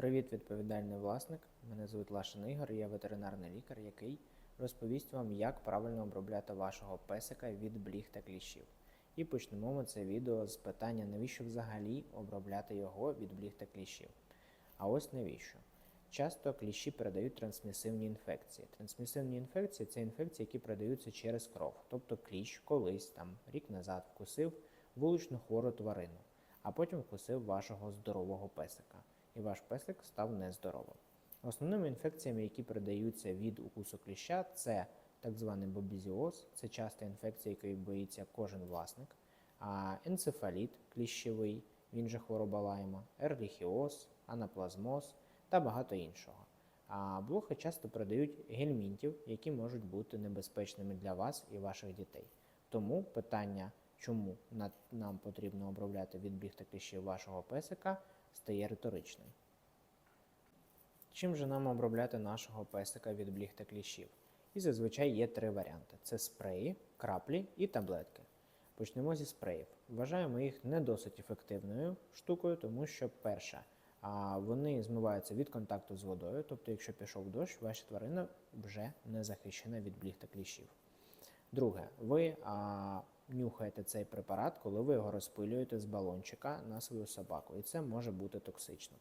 Привіт, відповідальний власник. Мене звуть Лашин Ігор, я ветеринарний лікар, який розповість вам, як правильно обробляти вашого песика від бліг та кліщів. І почнемо ми це відео з питання, навіщо взагалі обробляти його від бліг та кліщів. А ось навіщо? Часто кліщі передають трансмісивні інфекції. Трансмісивні інфекції це інфекції, які передаються через кров. Тобто кліщ колись там рік назад вкусив вуличну хвору тварину, а потім вкусив вашого здорового песика. І ваш песик став нездоровим. Основними інфекціями, які передаються від укусу кліща, це так званий бобізіоз, це часта інфекція, якої боїться кожен власник, а енцефаліт кліщевий, він же хвороба лайма, ерліхіоз, анаплазмоз та багато іншого. А блохи часто передають гельмінтів, які можуть бути небезпечними для вас і ваших дітей. Тому питання, чому нам потрібно обробляти від бліг та кліщів вашого песика, стає риторичним. Чим же нам обробляти нашого песика від бліг та кліщів? І зазвичай є три варіанти: це спреї, краплі і таблетки. Почнемо зі спреїв. Вважаємо їх не досить ефективною штукою, тому що перше, вони змиваються від контакту з водою, тобто, якщо пішов дощ, ваша тварина вже не захищена від бліг та кліщів. Друге, ви а, нюхаєте цей препарат, коли ви його розпилюєте з балончика на свою собаку, і це може бути токсично.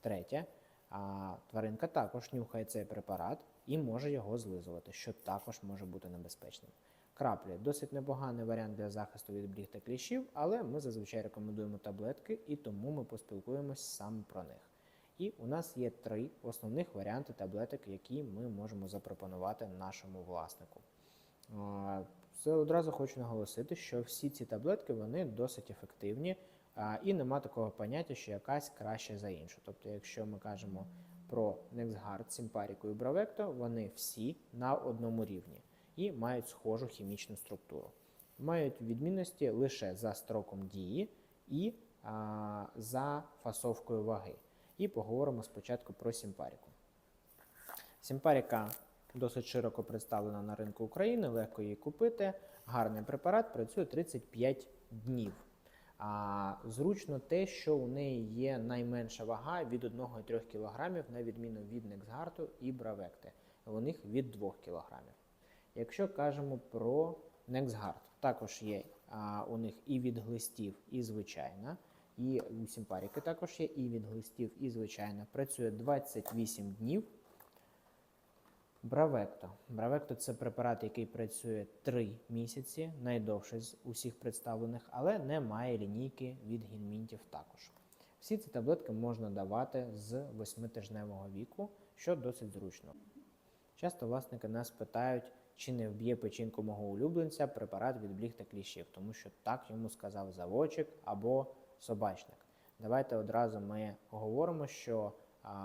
Третє, а, тваринка також нюхає цей препарат і може його злизувати, що також може бути небезпечним. Краплі досить непоганий варіант для захисту від бліг та кліщів, але ми зазвичай рекомендуємо таблетки, і тому ми поспілкуємось саме про них. І у нас є три основних варіанти таблеток, які ми можемо запропонувати нашому власнику. Це одразу хочу наголосити, що всі ці таблетки вони досить ефективні, і нема такого поняття, що якась краще за іншу. Тобто, якщо ми кажемо про NexGard, Simparico і Bravecto, вони всі на одному рівні і мають схожу хімічну структуру. Мають відмінності лише за строком дії і а, за фасовкою ваги. І поговоримо спочатку про Simparico. Сімпаріка досить широко представлена на ринку України, легко її купити. Гарний препарат працює 35 днів. А зручно те, що у неї є найменша вага від 1,3 кг, на відміну від Нексгарту і Бравекти. У них від 2 кг. Якщо кажемо про Нексгард, також є а, у них і від глистів, і звичайна. І у Сімпаріки також є і від глистів, і звичайна. Працює 28 днів. Бравекто. Бравекто це препарат, який працює 3 місяці, найдовше з усіх представлених, але не має лінійки від гельмінтів також. Всі ці таблетки можна давати з 8-тижневого віку, що досить зручно. Часто власники нас питають, чи не вб'є печінку мого улюбленця препарат від бліг та кліщів, тому що так йому сказав заводчик або собачник. Давайте одразу ми говоримо, що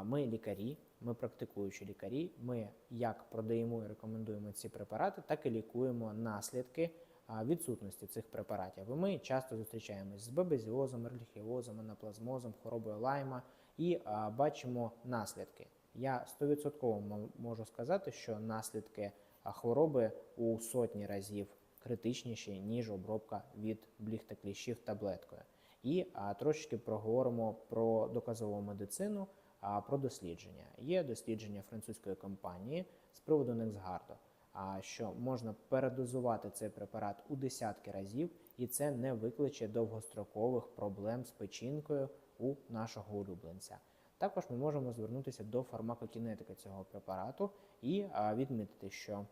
ми лікарі, ми практикуючі лікарі, ми як продаємо і рекомендуємо ці препарати, так і лікуємо наслідки відсутності цих препаратів. І ми часто зустрічаємось з бебезіозом, ерліхіозом, анаплазмозом, хворобою лайма і бачимо наслідки. Я 100% можу сказати, що наслідки хвороби у сотні разів критичніші, ніж обробка від бліг та кліщів таблеткою. І трошечки проговоримо про доказову медицину, про дослідження. Є дослідження французької компанії з приводу Нексгарду, а, що можна передозувати цей препарат у десятки разів, і це не викличе довгострокових проблем з печінкою у нашого улюбленця. Також ми можемо звернутися до фармакокінетики цього препарату і відмітити, що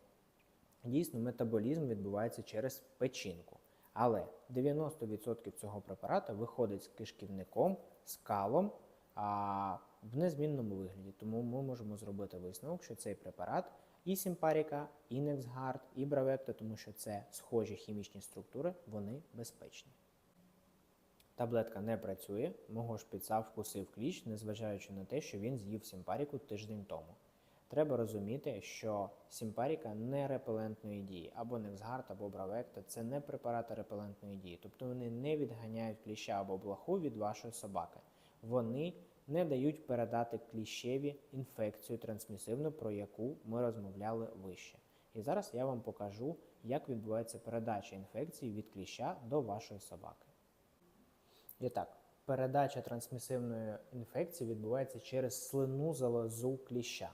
дійсно метаболізм відбувається через печінку. Але 90% цього препарату виходить з кишківником, з калом а, в незмінному вигляді. Тому ми можемо зробити висновок, що цей препарат і Сімпаріка, і Нексгард, і Бравекто, тому що це схожі хімічні структури, вони безпечні. Таблетка не працює, мого шпица вкусив кліщ, незважаючи на те, що він з'їв сімпаріку тиждень тому. Треба розуміти, що сімпаріка не репелентної дії, або Нексгард, або Бравекта це не препарати репелентної дії, тобто вони не відганяють кліща або блоху від вашої собаки. Вони не дають передати кліщеві інфекцію трансмісивну, про яку ми розмовляли вище. І зараз я вам покажу, як відбувається передача інфекції від кліща до вашої собаки. І так, передача трансмісивної інфекції відбувається через слину залозу кліща.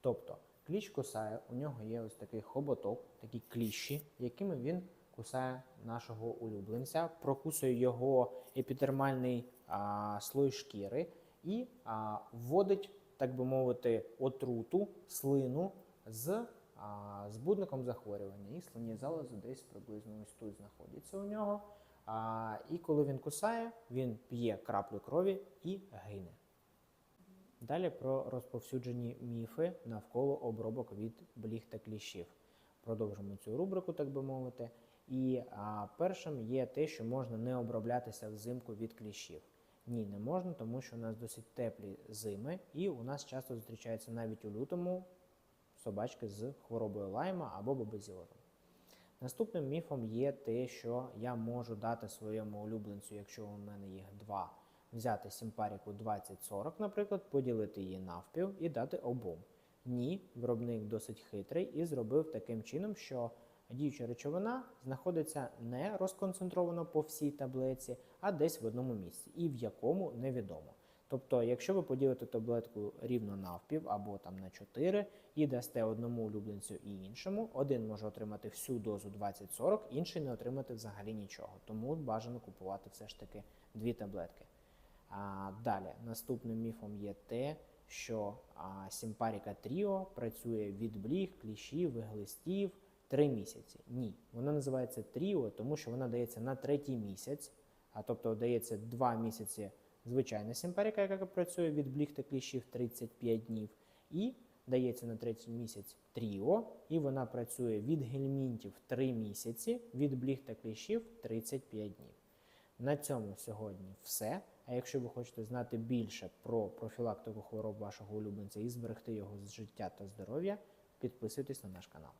Тобто кліщ кусає, у нього є ось такий хоботок, такі кліщі, якими він кусає нашого улюбленця, прокусує його епідермальний а, слой шкіри і а, вводить, так би мовити, отруту, слину з а, збудником захворювання. І слині залози десь приблизно ось тут знаходяться у нього. А, і коли він кусає, він п'є краплю крові і гине. Далі про розповсюджені міфи навколо обробок від бліг та кліщів. Продовжимо цю рубрику, так би мовити. І а, першим є те, що можна не оброблятися взимку від кліщів. Ні, не можна, тому що у нас досить теплі зими, і у нас часто зустрічається навіть у лютому собачки з хворобою лайма або бобезіозом. Наступним міфом є те, що я можу дати своєму улюбленцю, якщо у мене їх два, взяти сімпаріку 20-40, наприклад, поділити її навпіл і дати обом. Ні, виробник досить хитрий і зробив таким чином, що діюча речовина знаходиться не розконцентровано по всій таблетці, а десь в одному місці, і в якому невідомо. Тобто, якщо ви поділите таблетку рівно навпів або там на 4 і дасте одному улюбленцю і іншому, один може отримати всю дозу 20-40, інший не отримати взагалі нічого. Тому бажано купувати все ж таки дві таблетки. А, далі, наступним міфом є те, що а, Сімпаріка Тріо працює від бліг, кліщів, глистів 3 місяці. Ні, вона називається Тріо, тому що вона дається на третій місяць, а тобто дається 2 місяці звичайна сімпаріка, яка працює від бліг та кліщів 35 днів, і дається на третій місяць Тріо, і вона працює від гельмінтів 3 місяці, від бліг та кліщів 35 днів. На цьому сьогодні все. А якщо ви хочете знати більше про профілактику хвороб вашого улюбленця і зберегти його з життя та здоров'я, підписуйтесь на наш канал.